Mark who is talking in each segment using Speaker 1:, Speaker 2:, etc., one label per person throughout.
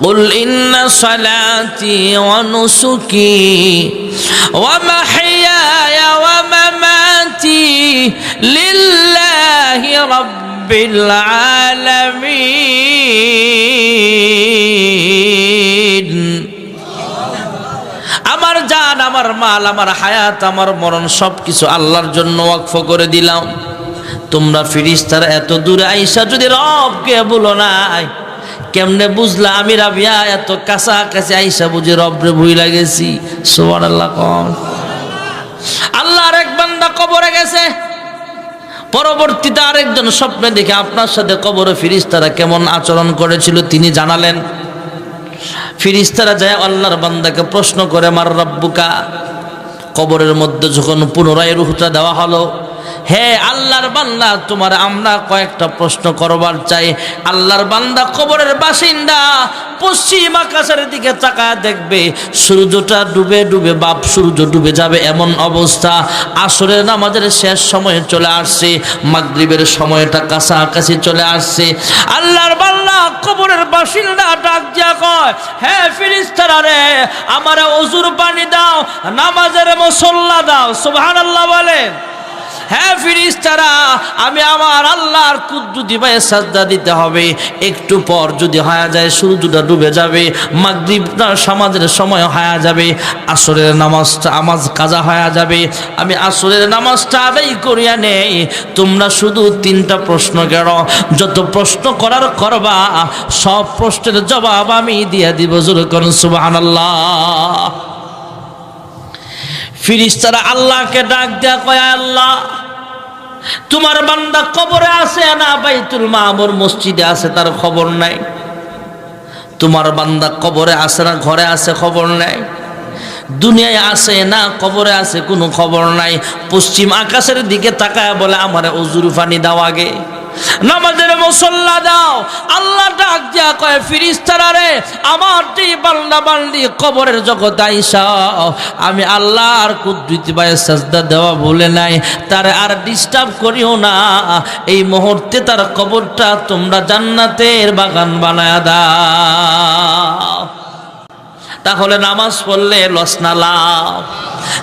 Speaker 1: قل إن صلاتي ونسكي ومحياي ومماتي لله رب العالمين আমার জান আমার মাল আমার হায়াত আমার মরণ সব কিছু আল্লাহর জন্য ওয়াকফ করে দিলাম তোমরা ফিরিস্তার এত দূরে আইসা যদি রবকে বলো নাই কেমনে বুঝলা আমি রাবিয়া? এত কাছাকাছি আইসা বুঝি রবরে ভুই লাগেছি। সোমান আল্লাহ কম। আল্লাহর এক বান্দা কবরে গেছে। পরবর্তীতে আরেকজন স্বপ্নে দেখে আপনার সাথে কবরে ফিরিস্তারা কেমন আচরণ করেছিল তিনি জানালেন। ফিরিস্তারা যায় আল্লাহর বান্দাকে প্রশ্ন করে, মার রব্বুকা? কবরের মধ্যে যখন পুনরায় রুহটা দেওয়া হলো হে আল্লাহর বান্দা, তোমার আমরা কয়েকটা প্রশ্ন করবার চাই। আল্লাহর বান্দা কবরের বাসিন্দা, পশ্চিম আকাশের দিকে তাকায় দেখবে, সূর্যটা ডুবে ডুবে, বাপ সূর্য ডুবে যাবে এমন অবস্থা। আসরের নামাজের শেষ সময়ে চলে আসছে, মাগরিবের সময়টা কাছাকাছি চলে আসছে। আল্লাহর বান্দা কবরের বাসিন্দা ডাক দিয়া কয়, হে ফিরিস্তারা রে, আমারে অজুর পানি দাও, নামাজের মুসল্লা দাও। সুবহানাল্লাহ বলেন। হ্যাঁ ফিরিস্তারা, আমি আমার আল্লাহর কুদ্দুতি পায়ে সাজদা দিতে হবে। একটু পর যদি হয়ে যায় সূর্যটা ডুবে যাবে। মাগরিবটা সমাজের সময় হয়ে যাবে। আসরের নামাজটা, আমাজ কাজা হয়ে যাবে। আমি আসরের নামাজটা আদায় করিয়া নেই। তোমরা শুধু তিনটা প্রশ্ন কেন যত প্রশ্ন করার করবা, সব প্রশ্নের জবাব আমি দিয়া দিব। জোর সুবহানাল্লাহ। ফিরিস্তারা আল্লাহকে ডাক দেয়া কয়, আল্লাহ তোমার বান্দা কবরে আছে না বাইতুল মামুর মসজিদে আছে তার খবর নাই? তোমার বান্দা কবরে আছে না ঘরে আছে খবর নাই? দুনিয়ায় আছে না কবরে আছে কোনো খবর নাই? পশ্চিম আকাশের দিকে তাকায় বলে, আমার অজুর পানি দাও আগে। নামাজের মুসল্লা দাও। আল্লাহ ডাক দিয়া কয়, ফিরিস্তারা রে, আমার যে বান্দা বান্দি কবরের জগৎ আইসা, আমি আল্লাহর কুদ্রিতি বায়ে সাজদা দেওয়া বলে নাই, তার আর ডিস্টার্ব করিও না। এই মুহূর্তে তার কবরটা তোমরা জান্নাতের বাগান বানায় দাও। তাহলে নামাজ পড়লে লসনা লাভ।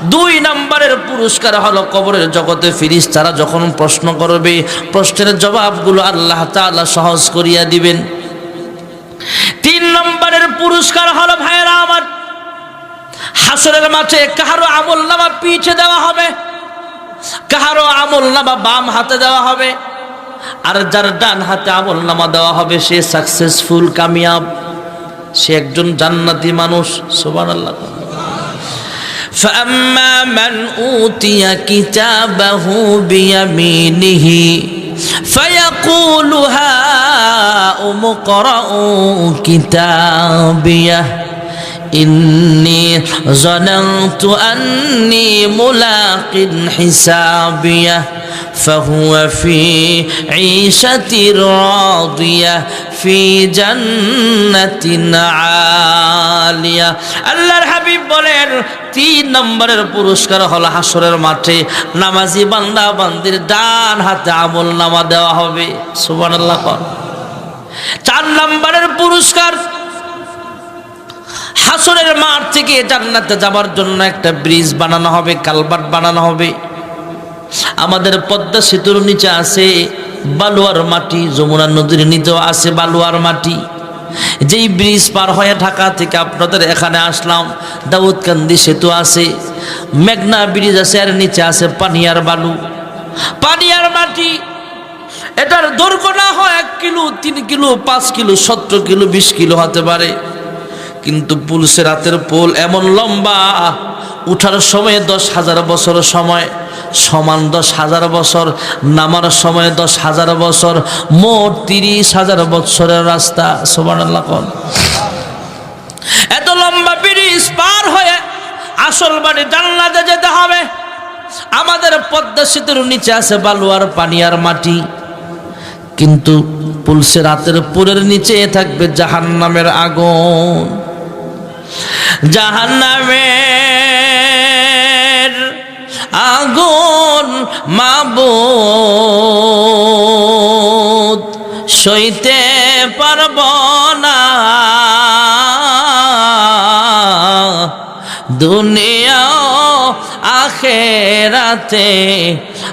Speaker 1: দুই নম্বরের পুরস্কার হলো কবরের জগতে ফিরিস। তারা যখন প্রশ্ন করবে, প্রশ্নের জবাবগুলো আল্লাহ তাআলা সহজ করিয়া দিবেন। তিন নম্বরের পুরস্কার হলো, ভাইয়েরা আমার, হাসরের মাঠে কাহারো আমল নামা পিছে দেওয়া হবে? কাহারো আমল নামা বাম হাতে দেওয়া হবে? আর যার ডান হাতে আমল নামা দেওয়া হবে, সে সাকসেসফুল কামিয়াব। সে একজন জান্নাতি মানুষ। সোবান আল্লাহ فأما من أوتي كتابه بيمينه فيقول هاؤم اقرءوا كتابيه. إني ظننت أني ملاق حسابيه فهو في عيشة راضية في جنة عالية আল্লাহর হাবিব বলেন তিন নম্বরের পুরস্কার হলো হাসরের মাঠে নামাজি বান্দা বান্দির ডান হাতে আমল নামা দেওয়া হবে সুবহানাল্লাহ কর চার নম্বরের পুরস্কার হাসরের মাঠ থেকে জান্নাতে যাবার জন্য একটা ব্রিজ বানানো হবে, কালবাট বানানো হবে। আমাদের পদ্মা সেতুর নিচে আছে বালুয়ার মাটি, যমুনা নদীর নিচেও আছে বালুয়ার মাটি। যেই ব্রিজ পার হয়ে ঢাকা থেকে আপনাদের এখানে আসলাম, দাউদকান্দি সেতু আছে, মেঘনা ব্রিজ আছে আর নিচে আছে পানিয়ার বালু। পানিয়ার মাটি, এটার দৈর্ঘ্য না হয় এক কিলো, তিন কিলো, পাঁচ কিলো সতেরো কিলো, বিশ কিলো হতে পারে। কিন্তু পুলসে রাতের পোল এমন লম্বা, উঠার সময় দশ হাজার বছর সময়, সমান দশ হাজার বছর, নামার সময় দশ হাজার বছর, মোট তিরিশ হাজার বছরের রাস্তা সমান এত লম্বা ব্রিজ পার হয়ে আসল বাড়ি জান্নাতে যেতে হবে। আমাদের পদ্মা সেতুর নিচে আছে বালুয়ার পানি আর মাটি। কিন্তু পুলসে রাতের পুরের নিচে থাকবে জাহান্নামের আগুন। জাহান্নামের আগুন মাবুদ সইতে পারব না। দুনিয়া আখেরাতে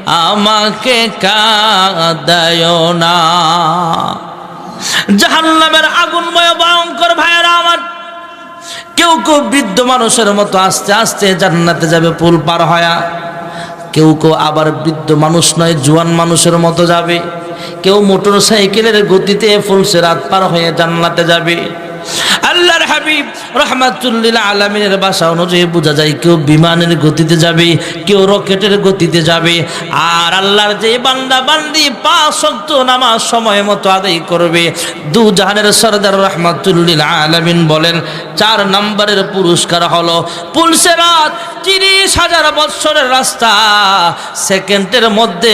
Speaker 1: আমাকে কাদায় না। জাহান্নামের আগুনময় ভয়ঙ্কর ভাইরা আমার কেউ কেউ বৃদ্ধ মানুষের মতো আস্তে আস্তে জান্নাতে যাবে, পুল পার হয়া। কেউ কেউ আবার বৃদ্ধ মানুষ নয়, জুয়ান মানুষের মতো যাবে। কেউ মোটর সাইকেলের গতিতে ফুলসে রাত পার হয়ে জান্নাতে যাবে। আল্লাহর হাবিব রহমাতুল্লিল আলমিনের বাসা অনুযায়ী বোঝা যায় কেউ বিমানের গতিতে যাবে, কেউ রকেটের গতিতে যাবে। আর আল্লাহর যে বান্দা বান্দি পাঁচ শক্ত নামাজ সময় মতো আদায় করবে, দু জাহানের সরদার রহমাতুল্লিল আলমিন বলেন, চার নম্বরের পুরস্কার হলো পুলসেরাত তিরিশ হাজার বৎসরের রাস্তা, সেকেন্ডের মধ্যে